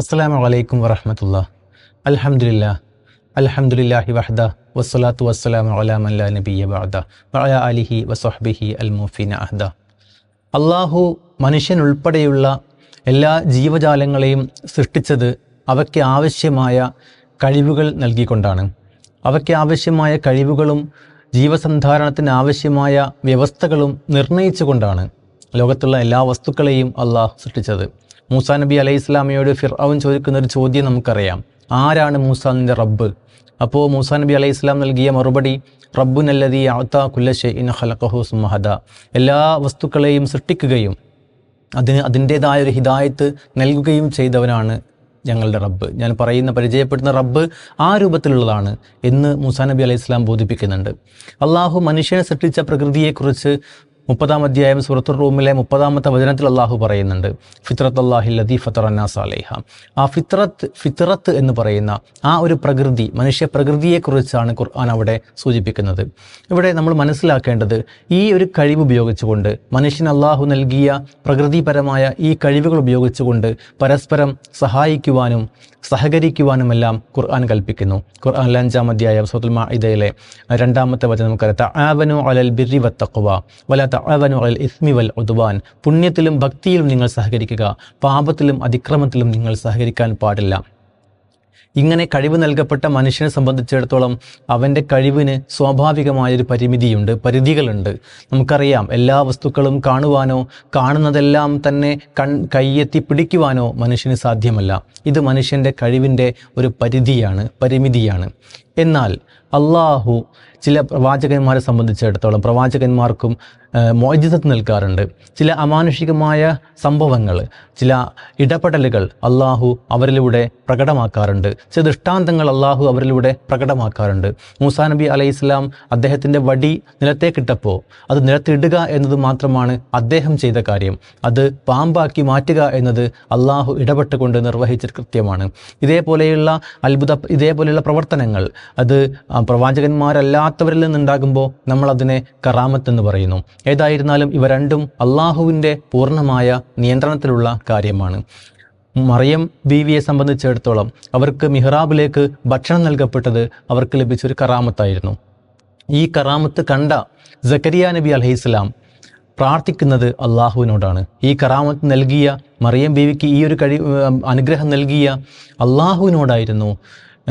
അസ്സലാമു വലൈക്കും വറഹമത്തുള്ള അലഹമില്ല അൽഹംദുലില്ലാഹി വഹദ. വസ്സലാത്തു വസ്സലാം അലാ മല്ലാ നബിയ വഹദ വഅല അലിഹി വസ്വഹ്ബിഹി അൽ മുഫീന അഹദ. അള്ളാഹു മനുഷ്യൻ ഉൾപ്പെടെയുള്ള എല്ലാ ജീവജാലങ്ങളെയും സൃഷ്ടിച്ചത് അവയ്ക്ക് ആവശ്യമായ കഴിവുകൾ നൽകിക്കൊണ്ടാണ്. അവയ്ക്ക് ആവശ്യമായ കഴിവുകളും ജീവസന്ധാരണത്തിന് ആവശ്യമായ വ്യവസ്ഥകളും നിർണയിച്ചുകൊണ്ടാണ് ലോകത്തുള്ള എല്ലാ വസ്തുക്കളെയും അള്ളാഹ് സൃഷ്ടിച്ചത്. മൂസാ നബി അലൈഹി ഇസ്ലാമിയോട് ഫിർഔൻ ചോദിക്കുന്ന ഒരു ചോദ്യം നമുക്കറിയാം. ആരാണ് മൂസാനിന്റെ റബ്ബ്? അപ്പോൾ മൂസാ നബി അലൈഹി ഇസ്ലാം നൽകിയ മറുപടി റബ്ബു നല്ലതി അത്ത കുല്ലഷെ ഇൻ ഹലക്കഹു സുമഹദ എല്ലാ വസ്തുക്കളെയും സൃഷ്ടിക്കുകയും അതിന് അതിന്റേതായ ഒരു ഹിദായത്ത് നൽകുകയും ചെയ്തവനാണ് ഞങ്ങളുടെ റബ്ബ്. ഞാൻ പറയുന്ന പരിചയപ്പെടുന്ന റബ്ബ് ആ രൂപത്തിലുള്ളതാണ് എന്ന് മൂസാ നബി അലൈഹി ഇസ്ലാം ബോധിപ്പിക്കുന്നുണ്ട്. അള്ളാഹു മനുഷ്യനെ സൃഷ്ടിച്ച പ്രകൃതിയെക്കുറിച്ച് മുപ്പതാം അധ്യായം സുറത്തുർ റൂമിലെ മുപ്പതാമത്തെ വചനത്തിൽ അള്ളാഹു പറയുന്നുണ്ട് ഫിത്രത്ത് അള്ളാഹി ലദീ ഫത്തറന്നാസ് സാലേഹ ആ ഫിത്രത്ത് ഫിത്രത്ത് എന്ന് പറയുന്ന ആ ഒരു പ്രകൃതി മനുഷ്യ പ്രകൃതിയെക്കുറിച്ചാണ് ഖുർആൻ അവിടെ സൂചിപ്പിക്കുന്നത്. ഇവിടെ നമ്മൾ മനസ്സിലാക്കേണ്ടത് ഈ ഒരു കഴിവ് ഉപയോഗിച്ചുകൊണ്ട് മനുഷ്യൻ അള്ളാഹു നൽകിയ പ്രകൃതിപരമായ ഈ കഴിവുകൾ ഉപയോഗിച്ചുകൊണ്ട് പരസ്പരം സഹായിക്കുവാനും സഹകരിക്കുവാനുമെല്ലാം ഖുർആൻ കൽപ്പിക്കുന്നു. ഖുർആൻ അഞ്ചാം അധ്യായം സൂത്തുൽ മാഇദയിലെ രണ്ടാമത്തെ വചനം നമുക്കറിയാം ആവനു അലൽ ബിറി വത്തക്കുവ വല ഉദ്വാൻ. പുണ്യത്തിലും ഭക്തിയിലും നിങ്ങൾ സഹകരിക്കുക. പാപത്തിലും അതിക്രമത്തിലും നിങ്ങൾ സഹകരിക്കാൻ പാടില്ല. ഇങ്ങനെ കഴിവ് നൽകപ്പെട്ട മനുഷ്യനെ സംബന്ധിച്ചിടത്തോളം അവന്റെ കഴിവിന് സ്വാഭാവികമായൊരു പരിമിതിയുണ്ട് പരിധികളുണ്ട്. നമുക്കറിയാം എല്ലാ വസ്തുക്കളും കാണുവാനോ കാണുന്നതെല്ലാം തന്നെ കൺ കയ്യെത്തി പിടിക്കുവാനോ മനുഷ്യന് സാധ്യമല്ല. ഇത് മനുഷ്യന്റെ കഴിവിന്റെ ഒരു പരിധിയാണ് പരിമിതിയാണ്. എന്നാൽ അള്ളാഹു ചില പ്രവാചകന്മാരെ സംബന്ധിച്ചിടത്തോളം പ്രവാചകന്മാർക്കും മോചിതത്ത് നൽകാറുണ്ട് ചില അമാനുഷികമായ സംഭവങ്ങൾ ചില ഇടപെടലുകൾ അള്ളാഹു അവരിലൂടെ പ്രകടമാക്കാറുണ്ട്. ചില ദൃഷ്ടാന്തങ്ങൾ അള്ളാഹു അവരിലൂടെ പ്രകടമാക്കാറുണ്ട്. മൂസാ നബി അലൈഹി ഇസ്ലാം അദ്ദേഹത്തിന്റെ വടി നിലത്തേക്കിട്ടപ്പോൾ അത് നിലത്തിടുക എന്നത് മാത്രമാണ് അദ്ദേഹം ചെയ്ത കാര്യം. അത് പാമ്പാക്കി മാറ്റുക എന്നത് അള്ളാഹു ഇടപെട്ടുകൊണ്ട് നിർവഹിച്ച കൃത്യമാണ്. ഇതേപോലെയുള്ള അത്ഭുത ഇതേപോലെയുള്ള പ്രവർത്തനങ്ങൾ അത് പ്രവാചകന്മാരല്ലാത്തവരിൽ നിന്നുണ്ടാകുമ്പോൾ നമ്മൾ അതിനെ കറാമത്ത് എന്ന് പറയുന്നു. ഏതായിരുന്നാലും ഇവ രണ്ടും അള്ളാഹുവിന്റെ പൂർണമായ നിയന്ത്രണത്തിലുള്ള കാര്യമാണ്. മറിയം ബീവിയെ സംബന്ധിച്ചിടത്തോളം അവർക്ക് മിഹ്റാബിലേക്ക് ഭക്ഷണം നൽകപ്പെട്ടത് അവർക്ക് ലഭിച്ചൊരു കറാമത്തായിരുന്നു. ഈ കറാമത്ത് കണ്ട ജക്കരിയ നബി അലഹിസ്ലാം പ്രാർത്ഥിക്കുന്നത് അള്ളാഹുവിനോടാണ്. ഈ കറാമത്ത് നൽകിയ മറിയം ബീവിക്ക് ഈ ഒരു കഴി അനുഗ്രഹം നൽകിയ അള്ളാഹുവിനോടായിരുന്നു.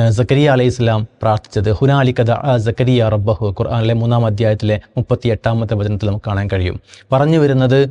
സക്കരിയ അലൈഹി ഇസ്ലാം പ്രാർത്ഥിച്ചത്. ഹുനാലി കഥ സക്കരിയ റബ്ബഹു ഖുർആാനിലെ മൂന്നാം അധ്യായത്തിലെ മുപ്പത്തി എട്ടാമത്തെ വചനത്തിൽ നമുക്ക് കാണാൻ കഴിയും. പറഞ്ഞു വരുന്നത്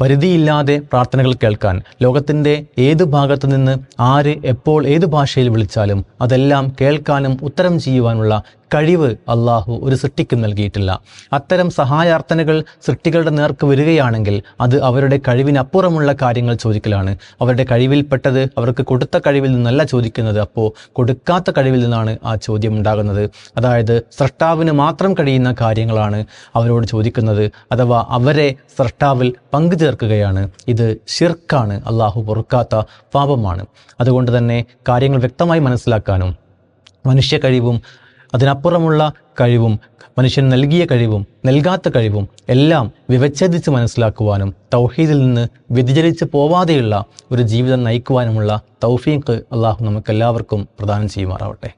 പരിധിയില്ലാതെ പ്രാർത്ഥനകൾ കേൾക്കാൻ ലോകത്തിന്റെ ഏത് ഭാഗത്തു നിന്ന് ആര് എപ്പോൾ ഏത് ഭാഷയിൽ വിളിച്ചാലും അതെല്ലാം കേൾക്കാനും ഉത്തരം ചെയ്യുവാനുള്ള കഴിവ് അള്ളാഹു ഒരു സൃഷ്ടിക്കും നൽകിയിട്ടില്ല. അത്തരം സഹായാർത്ഥനകൾ സൃഷ്ടികളുടെ നേർക്ക് വരികയാണെങ്കിൽ അത് അവരുടെ കഴിവിനപ്പുറമുള്ള കാര്യങ്ങൾ ചോദിക്കലാണ്. അവരുടെ കഴിവിൽപ്പെട്ടത് അവർക്ക് കൊടുത്ത കഴിവിൽ നിന്നല്ല ചോദിക്കുന്നത്. അപ്പോൾ കൊടുക്കാത്ത കഴിവിൽ നിന്നാണ് ആ ചോദ്യം ഉണ്ടാകുന്നത്. അതായത് സൃഷ്ടാവിന് മാത്രം കഴിയുന്ന കാര്യങ്ങളാണ് അവരോട് ചോദിക്കുന്നത്. അഥവാ അവരെ സൃഷ്ടാവിൽ പങ്കു ചേർക്കുകയാണ്. ഇത് ഷിർക്കാണ് അള്ളാഹു പൊറുക്കാത്ത പാപമാണ്. അതുകൊണ്ട് തന്നെ കാര്യങ്ങൾ വ്യക്തമായി മനസ്സിലാക്കാനും മനുഷ്യ കഴിവും അതിനപ്പുറമുള്ള കഴിവും മനുഷ്യൻ നൽകിയ കഴിവും നൽകാത്ത കഴിവും എല്ലാം വിവച്ഛേദിച്ച് മനസ്സിലാക്കുവാനും തൗഹീദിൽ നിന്ന് വ്യതിചലിച്ച് പോവാതെയുള്ള ഒരു ജീവിതം നയിക്കുവാനുമുള്ള തൗഫീഖ് അള്ളാഹു നമുക്കെല്ലാവർക്കും പ്രദാനം ചെയ്യുമാറാവട്ടെ.